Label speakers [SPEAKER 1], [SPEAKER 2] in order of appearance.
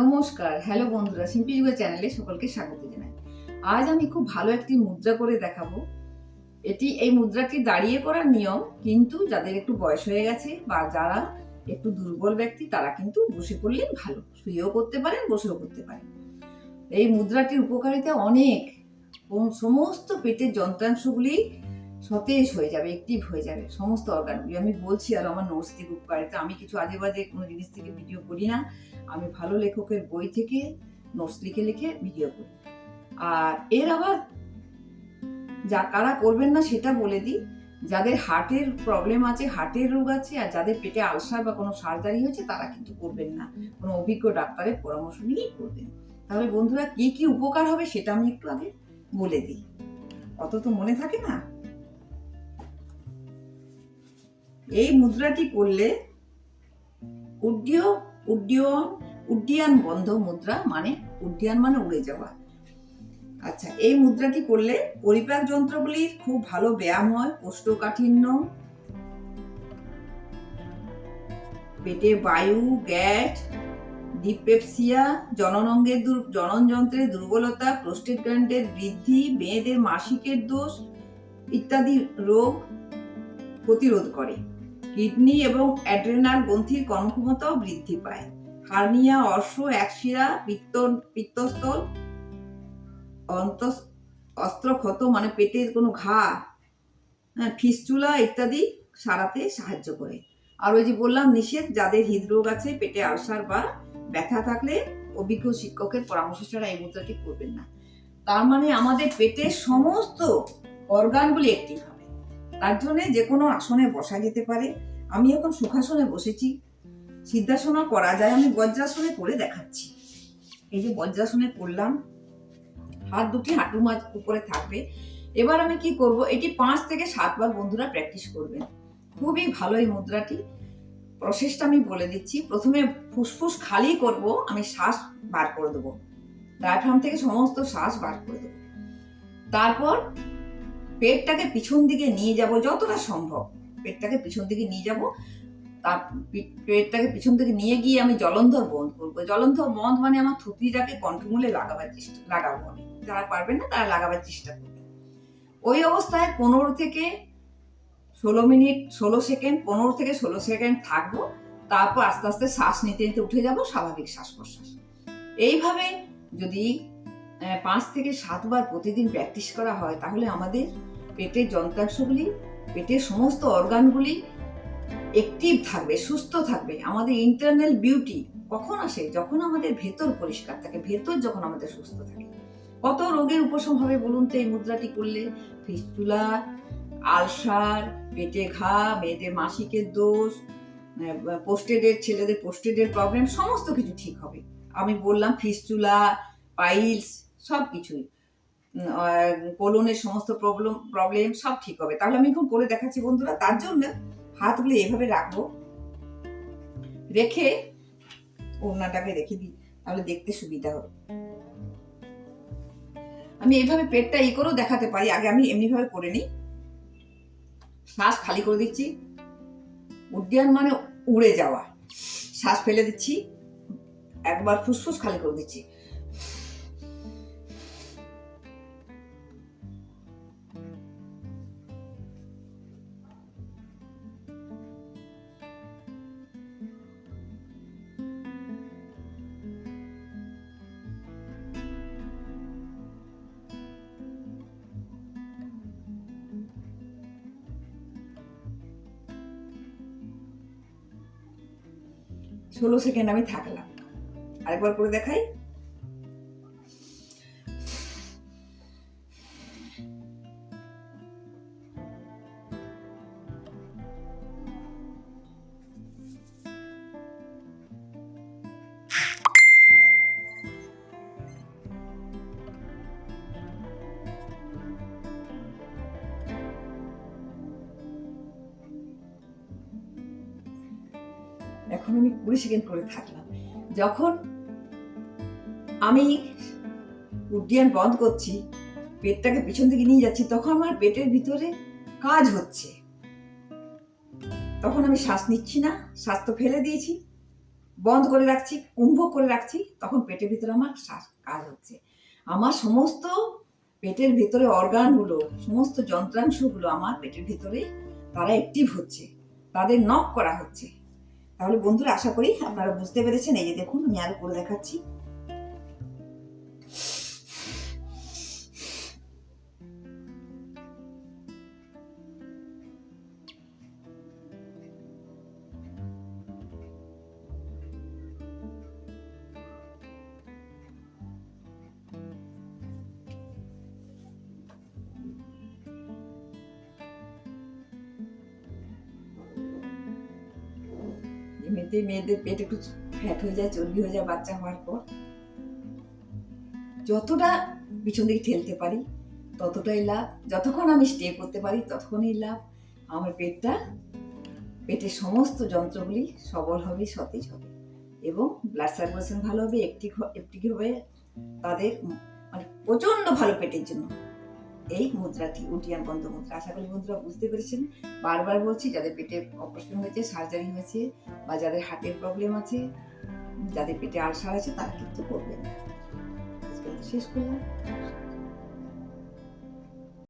[SPEAKER 1] নমস্কার হ্যালো বন্ধুরা সিম্পি যুগের চ্যানেলে সকলকে স্বাগত জানাই। আজ আমি খুব ভালো একটি মুদ্রা করে দেখাবো। এটি এই মুদ্রাটি দাঁড়িয়ে করার নিয়ম, কিন্তু যাদের একটু বয়স হয়ে গেছে বা যারা একটু দুর্বল ব্যক্তি, তারা কিন্তু বসে করলেই ভালো। শুয়েও করতে পারেন, বসেও করতে পারেন। এই মুদ্রাটির উপকারিতা অনেক। সমস্ত পেটের যন্ত্রাংশগুলি সতেজ হয়ে যাবে অ্যাক্টিভ হয়ে যাবে, সমস্ত অর্গানগুলি আমি বলছি, আর আমার নোটস থেকে উপকারিতা। আমি কিছু আজে বাজে কোনো জিনিস থেকে ভিডিও করি না। আমি ভালো লেখকের বই থেকে নোটস লিখে লিখে ভিডিও করি। আর এর আবার যা কারা করবেন না সেটা বলে দিই। যাদের হার্টের প্রবলেম আছে হার্টের রোগ আছে, আর যাদের পেটে আলসার বা কোনো সার্জারি হয়েছে, তারা কিন্তু করবেন না। কোনো অভিজ্ঞ ডাক্তারের পরামর্শ নিয়েই করবেন। তাহলে বন্ধুরা, কি কি উপকার হবে সেটা আমি একটু আগে বলে দিই। অত তো মনে থাকে না? এই মুদ্রাটি করলে উড্ডীয়, উড্ডীয়ন, উড্ডিয়ান বন্ধ মুদ্রা মানে উড্ডিয়ান মানে উড়ে যাওয়া। আচ্ছা এই মুদ্রাটি করলে পরিপাক যন্ত্রগুলির খুব ভালো ব্যায়াম হয়, কোষ্ঠকাঠিন্য, পেটে বায়ু, গ্যাস, ডিপেপসিয়া, জননঙ্গের দুর- জনন যন্ত্রের দুর্বলতা, প্রোস্টেট গ্ল্যান্ডের বৃদ্ধি, মেয়েদের মাসিকের দোষ ইত্যাদি রোগ প্রতিরোধ করে। কিডনি এবং অ্যাড্রেনাল গ্রন্থির কর্মক্ষমতাও বৃদ্ধি পায়। হার্নিয়া, অর্শ একশিরা পিত্ত, পিত্তস্থল অন্ত অস্ত্রক্ষত মানে পেটের কোনো ঘা হ্যাঁ ফিস্চুলা ইত্যাদি সারাতে সাহায্য করে। আর ওই যে বললাম, নিষেধ, যাদের হৃদরোগ আছে, পেটে আলসার বা ব্যথা থাকলে অভিজ্ঞ শিক্ষকের পরামর্শ ছাড়া এই মুদ্রাটি করবেন না। তার মানে আমাদের পেটের সমস্ত অর্গানগুলি একটি তার জন্যে যে কোনো আসনে বসা যেতে পারে। আমি এখন সুখাসনে বসেছি। সিদ্ধাসনও করা যায়। আমি বজ্রাসনে করে দেখাচ্ছি। এই যে বজ্রাসনে করলাম হাত দুটি হাঁটু মাছ উপরে থাকবে। এবার আমি কি করব? এটি পাঁচ থেকে সাতবার বন্ধুরা প্র্যাকটিস করবেন খুবই ভালো এই মুদ্রাটি। প্রসেসটা আমি বলে দিচ্ছি। প্রথমে ফুসফুস খালি করব। আমি শ্বাস বার করে দেবো। ডায়াফ্রাম থেকে সমস্ত শ্বাস বার করে দেবো। তারপর পেটটাকে পিছন দিকে নিয়ে যাব, যতটা সম্ভব পেটটাকে পিছন দিকে নিয়ে যাব। তার পেটটাকে পিছন থেকে নিয়ে গিয়ে আমি জলন্ধর বন্ধ করব। জলন্ধর বন্ধ মানে আমার থুতনিটাকে কন্ট্রোলে লাগাবার চেষ্টা, লাগাবো আমি। যারা পারবেন না, তারা লাগাবার চেষ্টা করবে ওই অবস্থায় পনেরো থেকে ষোলো মিনিট, ষোলো সেকেন্ড, পনেরো থেকে ষোলো সেকেন্ড থাকব। তারপর আস্তে আস্তে শ্বাস নিতে নিতে উঠে যাব, স্বাভাবিক শ্বাস প্রশ্বাস এইভাবে যদি পাঁচ থেকে সাতবার প্রতিদিন প্র্যাকটিস করা হয়, তাহলে আমাদের পেটের যন্ত্রাংশগুলি, পেটের সমস্ত অর্গানগুলি অ্যাক্টিভ থাকবে, সুস্থ থাকবে। আমাদের ইন্টারনাল বিউটি কখন আসে? যখন আমাদের ভেতর পরিষ্কার থাকে, ভেতর যখন আমাদের সুস্থ থাকে। কত রোগের উপশম হবে বলুন তো এই মুদ্রাটি করলে? ফিস্টুলা আলসার, পেটে ঘা, মেয়েদের মাসিকের দোষ পোস্টেডের ছেলেদের পোস্টেডের প্রবলেম সমস্ত কিছু ঠিক হবে। আমি বললাম ফিস্টুলা পাইলস সব কিছুই কোলনের সমস্ত প্রবলেম প্রবলেম সব ঠিক হবে। তাহলে আমি এখন করে দেখাচ্ছি বন্ধুরা, তার জন্য হাতগুলো এভাবে রাখব। রেখে ওড়নাটাকে রেখে দিই, তাহলে দেখতে সুবিধা হবে। আমি এইভাবে পেটটা ই করেও দেখাতে পারি, আগে আমি এমনিভাবে করে নিই। শ্বাস খালি করে দিচ্ছি। উড্ডয়ন মানে উড়ে যাওয়া। শ্বাস ফেলে দিচ্ছি। একবার ফুসফুস খালি করে দিচ্ছি। ষোলো সেকেন্ড আমি থাকলাম। আরেকবার করে দেখাই। এখন আমি কুড়ি সেকেন্ড করে থাকলাম। যখন আমি উড্ডিয়ান বন্ধ করছি পেটটাকে পিছন দিকে নিয়ে যাচ্ছি, তখন আমার পেটের ভিতরে কাজ হচ্ছে। তখন আমি শ্বাস নিচ্ছি না, শ্বাস তো ফেলে দিয়েছি, বন্ধ করে রাখছি কুম্ভ করে রাখছি, তখন পেটের ভিতরে আমার শ্বাস কাজ হচ্ছে। আমার সমস্ত পেটের ভিতরে অর্গানগুলো, সমস্ত যন্ত্রাংশগুলো আমার পেটের ভিতরে তারা অ্যাক্টিভ হচ্ছে, তাদের নক করা হচ্ছে। তাহলে বন্ধুরা আশা করি আপনারা বুঝতে পেরেছেন। এই যে দেখুন আমি আরও করে দেখাচ্ছি। এমনিতে মেয়েদের পেট একটু ফ্যাট হয়ে যায়, চর্বি হয়ে যায় বাচ্চা হওয়ার পর। যতটা পিছন দিকে ঠেলতে পারি, ততটাই লাভ। যতক্ষণ আমি স্টে করতে পারি, ততক্ষণই লাভ। আমার পেটটা, পেটের সমস্ত যন্ত্রগুলি সবল হবে, সতেজ হবে এবং ব্লাড সার্কুলেশন ভালো হবে, একটি একটি হবে তাদের মানে প্রচণ্ড ভালো পেটের জন্য। এই মুদ্রাটি উডিয়ান বন্ধ মুদ্রা। আশা করি বন্ধুরা বুঝতে পেরেছেন। বারবার বলছি, যাদের পেটে অপারেশন হয়েছে, সার্জারি হয়েছে, বা যাদের হার্টের প্রবলেম আছে, যাদের পেটে আলসার আছে, তারা কিন্তু করবেন শেষ করলাম।